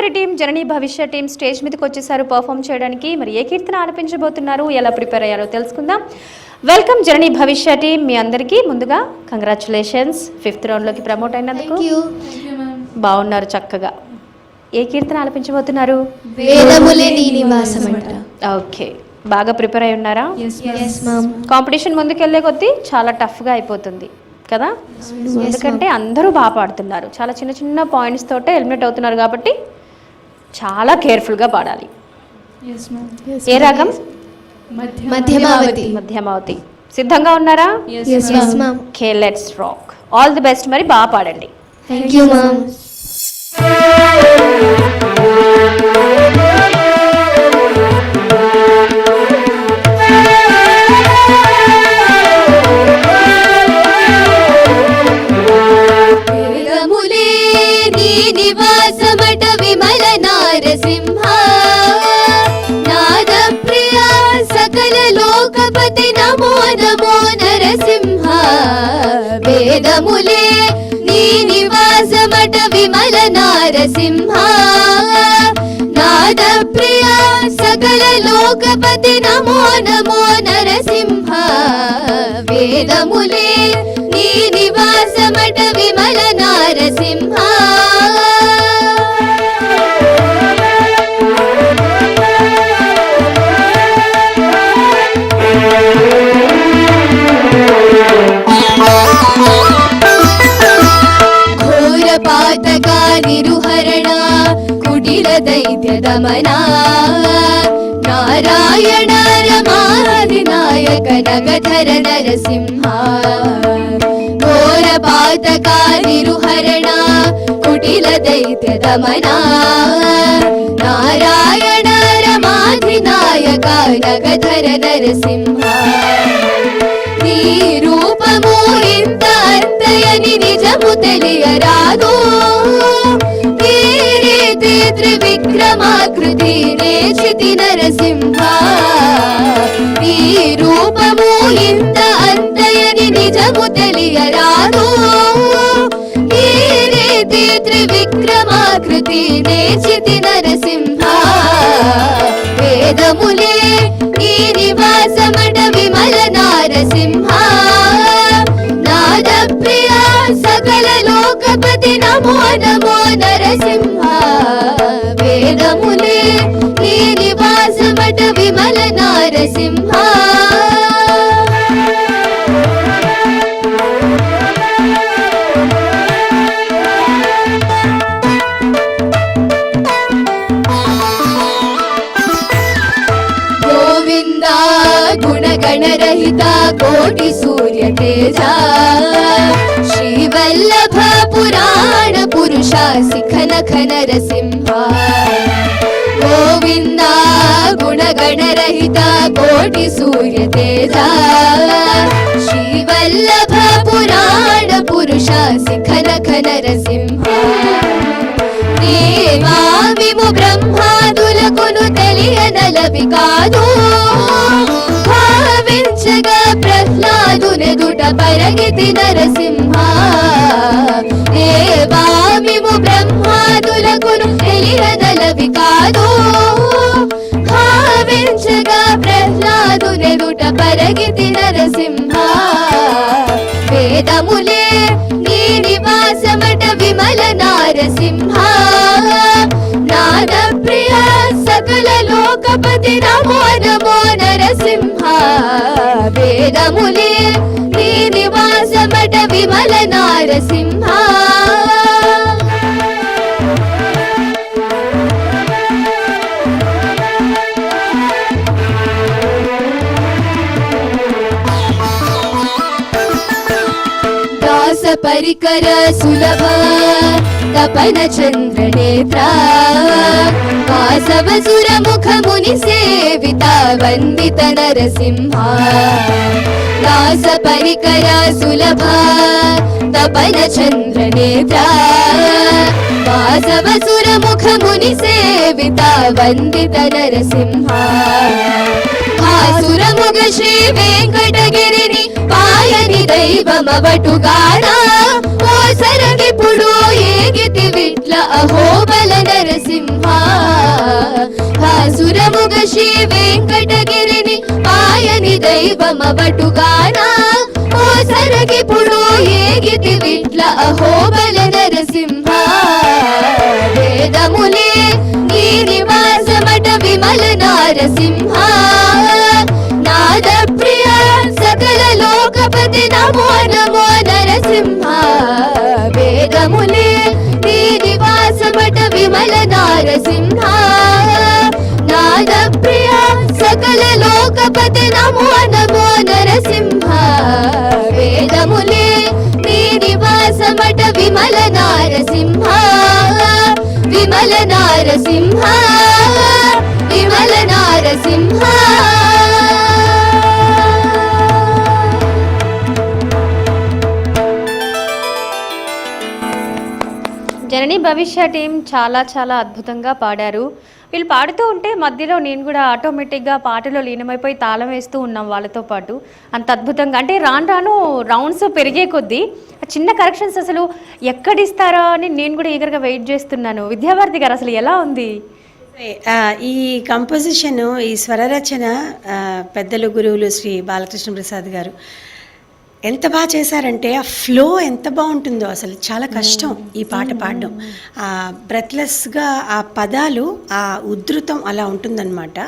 Godavari team జననీ భవిష్య team stage మీదకి వచ్చేసారు. పర్ఫామ్ చేయడానికి మరి ఏ కీర్తన ఆలపించబోతున్నారు ఎలా ప్రిపేర్ అయ్యారో తెలుసుకుందాం. వెల్కమ్ జననీ భవిష్య టీం మీ అందరికీ. ముందుగా కంగ్రాచులేషన్స్. ఫిఫ్త్ రౌండ్లోకి ప్రమోట్ అయినందుకు బాగున్నారు చక్కగా. ఏ కీర్తన ఆలపించబోతున్నారు వేదములే నీ నివాసమట. ఓకే. బాగా ప్రిపేర్ అయి ఉన్నారా? కాంపిటీషన్ ముందుకెళ్ళే కొద్దీ చాలా టఫ్గా అయిపోతుంది కదా? ఎందుకంటే అందరూ బాగా పాడుతున్నారు. చాలా చిన్న చిన్న పాయింట్స్ తోటే ఎలిమినేట్ అవుతున్నారు కాబట్టి చాలా కేర్ఫుల్గా పాడాలి. ఏ రాగం? మధ్యమావతి. మధ్యమావతి. సిద్ధంగా ఉన్నారా? Okay let's rock all the best మరి బాగా పాడండి. థ్యాంక్ యూ నారసింహ నాద సకల లోకపతి నమో నమో నరసింహ. వేదములే నీ నివాసమట విమల నారసింహ. నాద సకల లోకపతి నమో నమో నరసింహ. వేదములే నీ నివాసమట విమల నారసింహ. నిత్యదమనా నారాయణ రమాధినాయక నగధర నరసింహ. ఘోర పాతక నిరుహరణ కుటిల దైత్యదమనా? నారాయణ రమాధినాయక నగధర నరసింహ. నీ రూపము ఇంత అంతయని నిజము తెలియరాదు. త్రివిక్రమాకృతి నేచితి నరసింహ. వేదములే ఈ నివాసమట విమల నారసింహ. నాదప్రియ సకల లోకపతి నమో నమో నరసింహ. వేదములే ఈ నివాసమట విమల నారసింహ. గుణగణరహిత కోటి సూర్య తేజ. శ్రీవల్లభ పురాణ పురుష శిఖన ఖన నరసింహ గోవింద గుణగణరహిత కోటి సూర్య తేజ. శ్రీవల్లభ పురాణ పురుష శిఖన ఖన నరసింహ దేవామిము బ్రహ్మాదులకును తెలియనలవి కాదు. ప్రహ్లాదునెదుట పరగతి నరసింహ. దేవామిము బ్రహ్మాదులకును తెలియనలవి కాదు. భావించగా ప్రహ్లాదునెదుట పరగతి నరసింహ. వేదములే నీ నివాసమట విమల నారసింహ. నాద ప్రియ సకల లోకపతి నమో నమో వేదములే నీ నివాసమట విమల నారసింహ. దాస పరికర సులభ తపన చంద్ర నేత్ర వాసవ సుర ముఖ ముని సేవిత వందిత నరసింహ. దాస పరికర సులభ తపన చంద్ర నేత్ర వాసవ సుర ముఖ ముని సేవిత వందిత నరసింహ. ఆసురముగ శ్రీ వెంకటగిరిని పాయని దైవమవటుగానా. శ్రీ వెంకటగిరిని ఆయని దైవమవటుగానా? ఓ సరగిప్పుడు ఏగితి విట్ల అహోబల నరసింహ. వేదములే నీ నివాసమట విమల నారసింహ. నాద ప్రియ సకల లోకపతి నమో నమో నరసింహ. వేదములే నీ నివాసమట విమల నారసింహ. సకల లోకపతి నమో నమో నరసింహ. వేదములే నీ నివాసమట విమల నారసింహ. విమల నారసింహ. విమల నారసింహ. జనని భవిష్య టీం చాలా చాలా అద్భుతంగా పాడారు. వీళ్ళు పాడుతూ ఉంటే మధ్యలో నేను కూడా ఆటోమేటిక్గా పాటలో లీనమైపోయి తాళం వేస్తూ ఉన్నాం వాళ్ళతో పాటు. అంత అద్భుతంగా. అంటే రాను రాను రౌండ్స్ పెరిగే కొద్దీ ఆ చిన్న కరెక్షన్స్ అసలు ఎక్కడిస్తారా అని నేను కూడా ఈగర్గా వెయిట్ చేస్తున్నాను. విద్యాభారతి గారు అసలు ఎలా ఉంది? ఈ కంపోజిషన్ ఈ స్వరరచన పెద్దలు గురువులు శ్రీ బాలకృష్ణ ప్రసాద్ గారు ఎంత బాగా చేశారంటే ఆ ఫ్లో ఎంత బాగుంటుందో అసలు చాలా కష్టం ఈ పాట పాడడం. ఆ బ్రెత్లెస్గా ఆ పదాలు ఆ ఉధృతం అలా ఉంటుందన్నమాట.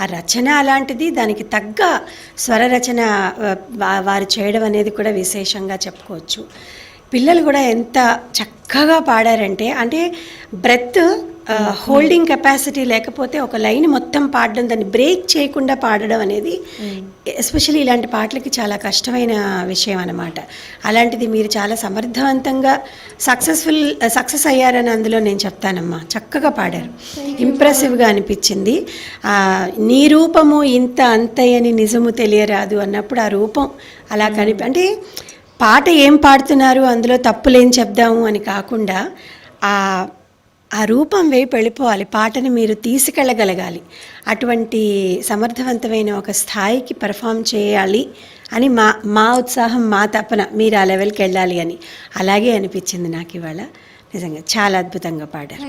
ఆ రచన అలాంటిది దానికి తగ్గ స్వర రచన వారు చేయడం అనేది కూడా విశేషంగా చెప్పుకోవచ్చు. పిల్లలు కూడా ఎంత చక్కగా పాడారంటే అంటే బ్రెత్ హోల్డింగ్ కెపాసిటీ లేకపోతే ఒక లైన్ మొత్తం పాడడం దాన్ని బ్రేక్ చేయకుండా పాడడం అనేది ఎస్పెషల్లీ ఇలాంటి పాటలకి చాలా కష్టమైన విషయం అన్నమాట. అలాంటిది మీరు చాలా సమర్థవంతంగా సక్సెస్ఫుల్ సక్సెస్ అయ్యారని అందులో నేను చెప్తానమ్మా. చక్కగా పాడారు. ఇంప్రెసివ్గా అనిపించింది. ఆ, నీ రూపము ఇంత అంతయ్యని నిజము తెలియరాదు అన్నప్పుడు ఆ రూపం అలా కనిపి అంటే పాట ఏం పాడుతున్నారు అందులో తప్పులేం చెప్దాము అని కాకుండా ఆ ఆ రూపం వైపు వెళ్ళిపోవాలి పాటని మీరు తీసుకెళ్ళగలగాలి. అటువంటి సమర్థవంతమైన ఒక స్థాయికి పర్ఫామ్ చేయాలి అని మా మా ఉత్సాహం మా తపన మీరు ఆ లెవెల్కి వెళ్ళాలి అని. అలాగే అనిపించింది నాకు ఇవాళ. నిజంగా చాలా అద్భుతంగా పాడారు.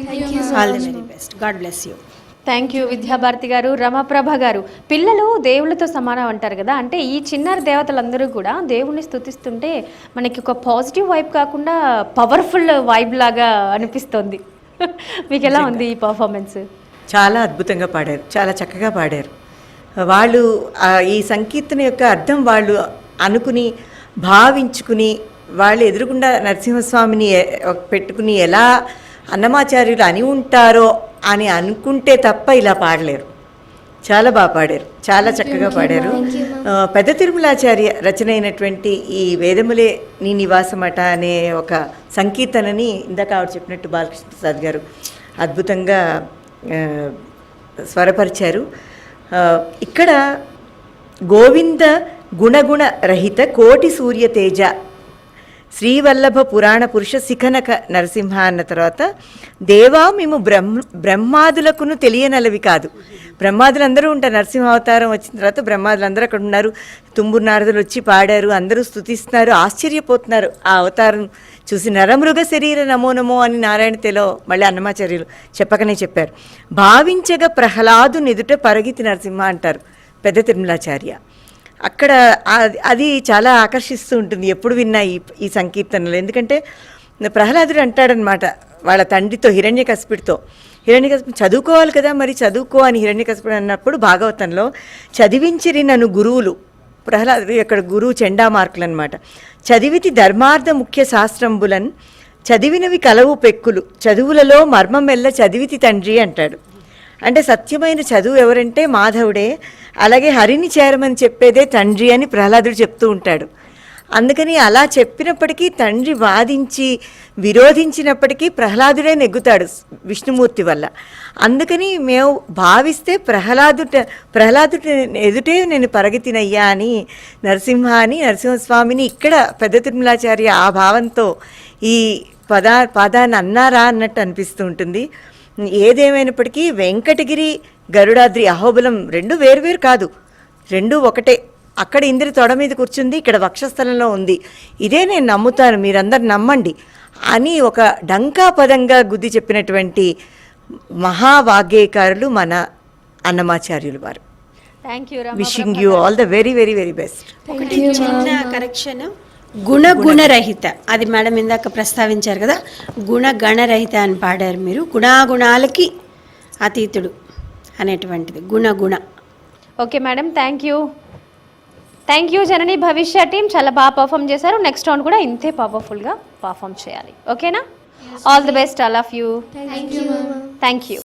All the very best God bless you thank you Vidyabharati గారు రమాప్రభ గారు. పిల్లలు దేవుళ్ళతో సమానం అంటారు కదా అంటే ఈ చిన్నారి దేవతలందరూ కూడా దేవుణ్ణి స్తుతిస్తుంటే మనకి ఒక పాజిటివ్ వైబ్ కాకుండా పవర్ఫుల్ వైబ్ లాగా అనిపిస్తుంది. మీకు ఎలా ఉంది ఈ పర్ఫార్మెన్స్ చాలా అద్భుతంగా పాడారు. చాలా చక్కగా పాడారు. వాళ్ళు ఈ సంకీర్తన యొక్క అర్థం వాళ్ళు అనుకుని భావించుకుని వాళ్ళు ఎదురుగుండా నరసింహస్వామిని పెట్టుకుని ఎలా అన్నమాచార్యులు అని ఉంటారో అని అనుకుంటే తప్ప ఇలా పాడలేరు. చాలా బాగా పాడారు. చాలా చక్కగా పాడారు. పెద్ద తిరుమలాచార్య రచన అయినటువంటి ఈ వేదములే నీ నివాసమట అనే ఒక సంకీర్తనని ఇందాక ఆవిడ చెప్పినట్టు బాలకృష్ణ ప్రసాద్ గారు అద్భుతంగా స్వరపరిచారు. ఇక్కడ గోవింద గుణగుణ రహిత కోటి సూర్య తేజ శ్రీవల్లభ పురాణ పురుష శిఖనక నరసింహ అన్న తర్వాత దేవా మేము బ్రహ్మ బ్రహ్మాదులకును తెలియనలవి కాదు. బ్రహ్మాదులు అందరూ ఉంటారు నరసింహ అవతారం వచ్చిన తర్వాత బ్రహ్మాదులు అందరూ అక్కడ ఉన్నారు. తుంబురు నారదులు వచ్చి పాడారు అందరూ స్తుతిస్తున్నారు ఆశ్చర్యపోతున్నారు. ఆ అవతారం చూసి నరమృగ శరీర నమో నమో అని నారాయణ తెలో మళ్ళీ అన్నమాచార్యులు చెప్పకనే చెప్పారు. భావించగా ప్రహ్లాదు నిదుట పరగితి నరసింహ అంటారు పెద్ద తిరుమలాచార్య. అక్కడ అది చాలా ఆకర్షిస్తూ ఉంటుంది. ఎప్పుడు విన్నా ఈ ఈ సంకీర్తనలు. ఎందుకంటే ప్రహ్లాదుడు అంటాడనమాట వాళ్ళ తండ్రితో హిరణ్యకశిపుడితో హిరణ్యకశిపుడు చదువుకోవాలి కదా మరి చదువుకో అని హిరణ్యకశిపుడు అన్నప్పుడు భాగవతంలో చదివించిరి నన్ను గురువులు. ప్రహ్లాదు ఇక్కడ గురువు చెండా మార్కులు అనమాట చదివితి ధర్మార్థ ముఖ్య శాస్త్రంబులన్ చదివినవి కలవు పెక్కులు. చదువులలో మర్మమెల్ల చదివితి తండ్రి అంటాడు. అంటే సత్యమైన చదువు ఎవరంటే మాధవుడే అలాగే హరిని చేరమని చెప్పేదే తండ్రి అని ప్రహ్లాదుడు చెప్తూ ఉంటాడు. అందుకని అలా చెప్పినప్పటికీ తండ్రి వాదించి విరోధించినప్పటికీ ప్రహ్లాదుడే నెగ్గుతాడు విష్ణుమూర్తి వల్ల. అందుకని మేము భావిస్తే ప్రహ్లాదు ప్రహ్లాదు ఎదుటే నేను పరగతినయ్యా అని నరసింహ అని నరసింహస్వామిని ఇక్కడ పెద్ద తిరుమలాచార్య ఆ భావంతో ఈ పదా పదాన్ని అన్నారా అన్నట్టు అనిపిస్తూ ఉంటుంది. ఏదేమైనప్పటికీ వెంకటగిరి గరుడాద్రి అహోబలం రెండు వేరువేరు కాదు. రెండు ఒకటే. అక్కడ ఇంద్రి తొడ మీద కూర్చుంది ఇక్కడ వక్షస్థలంలో ఉంది. ఇదే నేను నమ్ముతాను మీరందరు నమ్మండి. అని ఒక డంకా పదంగా గుద్ది చెప్పినటువంటి మహావాగ్గేయకారులు మన అన్నమాచార్యులు వారు. Thank you wishing you all the very very very best ఒకటి చిన్న కరెక్షన్ గుణ గుణరహిత అది మేడం ఇందాక ప్రస్తావించారు కదా గుణ గణరహిత అని పాడారు మీరు. గుణాగుణాలకి అతీతుడు అనేటువంటిది గుణ గుణ okay madam thank you thank you Janani Bhavishya team చాలా బాగా పర్ఫామ్ చేశారు. నెక్స్ట్ రౌండ్ కూడా ఇంతే పవర్ఫుల్గా పర్ఫామ్ చేయాలి. ఓకేనా all the best all of you thank you